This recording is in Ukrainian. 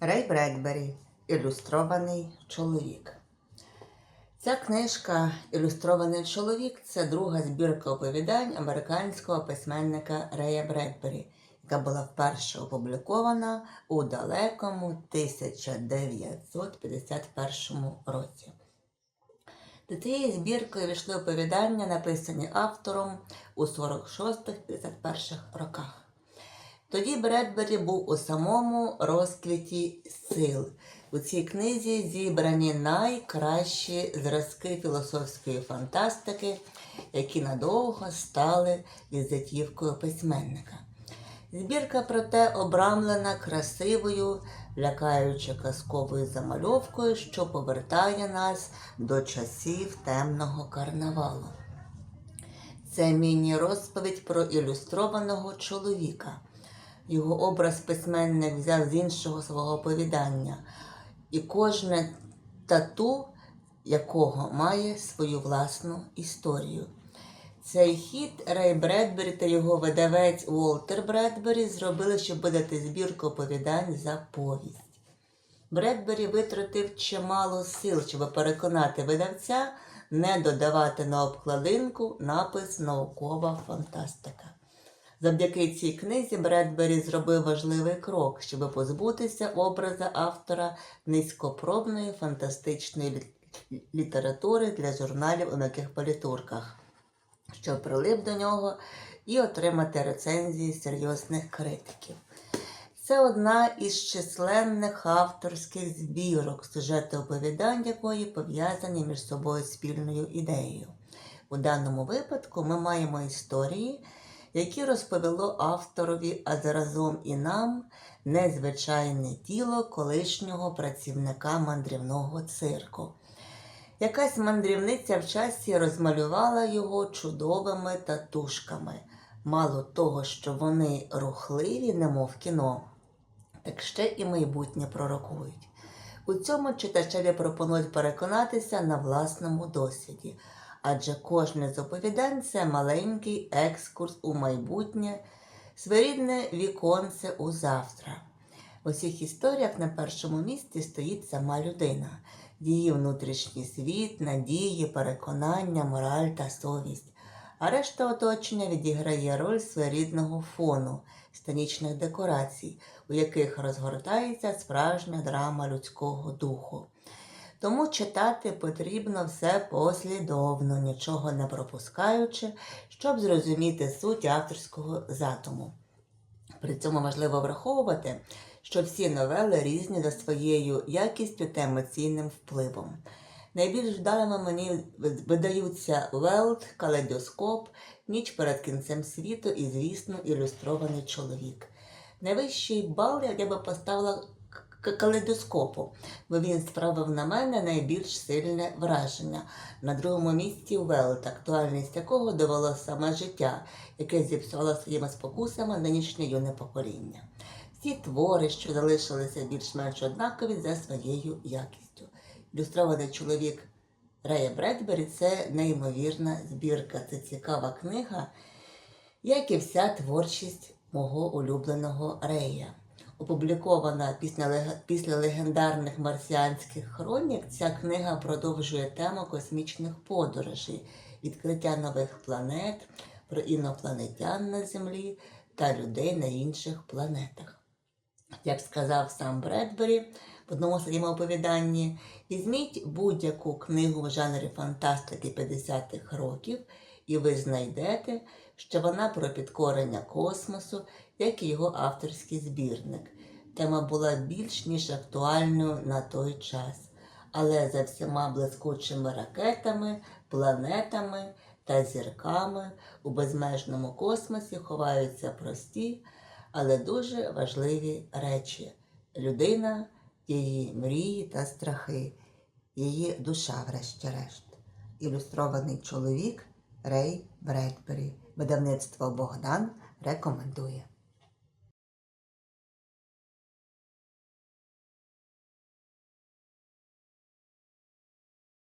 Рей Бредбері Ілюстрований чоловік. Ця книжка Ілюстрований чоловік це друга збірка оповідань американського письменника Рея Бредбері, яка була вперше опублікована у далекому 1951 році. До цієї збірки увійшли оповідання, написані автором у 46-51 роках. Тоді Бредбері був у самому розквіті сил. У цій книзі зібрані найкращі зразки філософської фантастики, які надовго стали візитівкою письменника. Збірка, проте, обрамлена красивою, лякаючи казковою замальовкою, що повертає нас до часів темного карнавалу. Це міні-розповідь про ілюстрованого чоловіка. Його образ письменник взяв з іншого свого оповідання, і кожне тату якого має свою власну історію. Цей хід Рей Бредбері та його видавець Уолтер Бредбері зробили, щоб видати збірку оповідань за повість. Бредбері витратив чимало сил, щоб переконати видавця не додавати на обкладинку напис Наукова фантастика. Завдяки цій книзі Бредбері зробив важливий крок, щоб позбутися образа автора низькопробної фантастичної лі- літератури для журналів у м'яких політурках, що прилип до нього і отримати рецензії серйозних критиків. Це одна із численних авторських збірок, сюжети оповідань якої пов'язані між собою спільною ідеєю. У даному випадку ми маємо історії, які розповіло авторові, а заразом і нам незвичайне тіло колишнього працівника мандрівного цирку. Якась мандрівниця в часі розмалювала його чудовими татушками. Мало того, що вони рухливі, немов кіно, так ще і майбутнє пророкують. У цьому читачеві пропонують переконатися на власному досвіді, адже кожне з оповідань це маленький екскурс у майбутнє, своєрідне віконце у завтра. У всіх історіях на першому місці стоїть сама людина, її внутрішній світ, надії, переконання, мораль та совість. А решта оточення відіграє роль своєрідного фону, станічних декорацій, у яких розгортається справжня драма людського духу. Тому читати потрібно все послідовно, нічого не пропускаючи, щоб зрозуміти суть авторського затуму. При цьому важливо враховувати, що всі новели різні за своєю якістю та емоційним впливом. Найбільш вдалими мені видаються Велт, Калейдоскоп, Ніч перед кінцем світу і, звісно, ілюстрований чоловік. Найвищий бал я би поставила калейдоскопу, бо він справив на мене найбільш сильне враження. На другому місці Велт, актуальність якого довело саме життя, яке зіпсувало своїми спокусами нинішнє юне покоління. Всі твори, що залишилися більш-менш однакові за своєю якістю. Ілюстрований чоловік Рея Бредбері це неймовірна збірка. Це цікава книга, як і вся творчість мого улюбленого Рея. Опублікована після, легендарних марсіанських хронік, ця книга продовжує тему космічних подорожей, відкриття нових планет, про інопланетян на Землі та людей на інших планетах. Як сказав сам Бредбері в одному своєму оповіданні, візьміть будь-яку книгу в жанрі фантастики 50-х років, і ви знайдете, що вона про підкорення космосу, як і його авторський збірник. Тема була більш ніж актуальною на той час, але за всіма блискучими ракетами, планетами та зірками у безмежному космосі ховаються прості, але дуже важливі речі: людина, її мрії та страхи, її душа, врешті-решт. Ілюстрований чоловік Рей Бредбері. Видавництво Богдан рекомендує.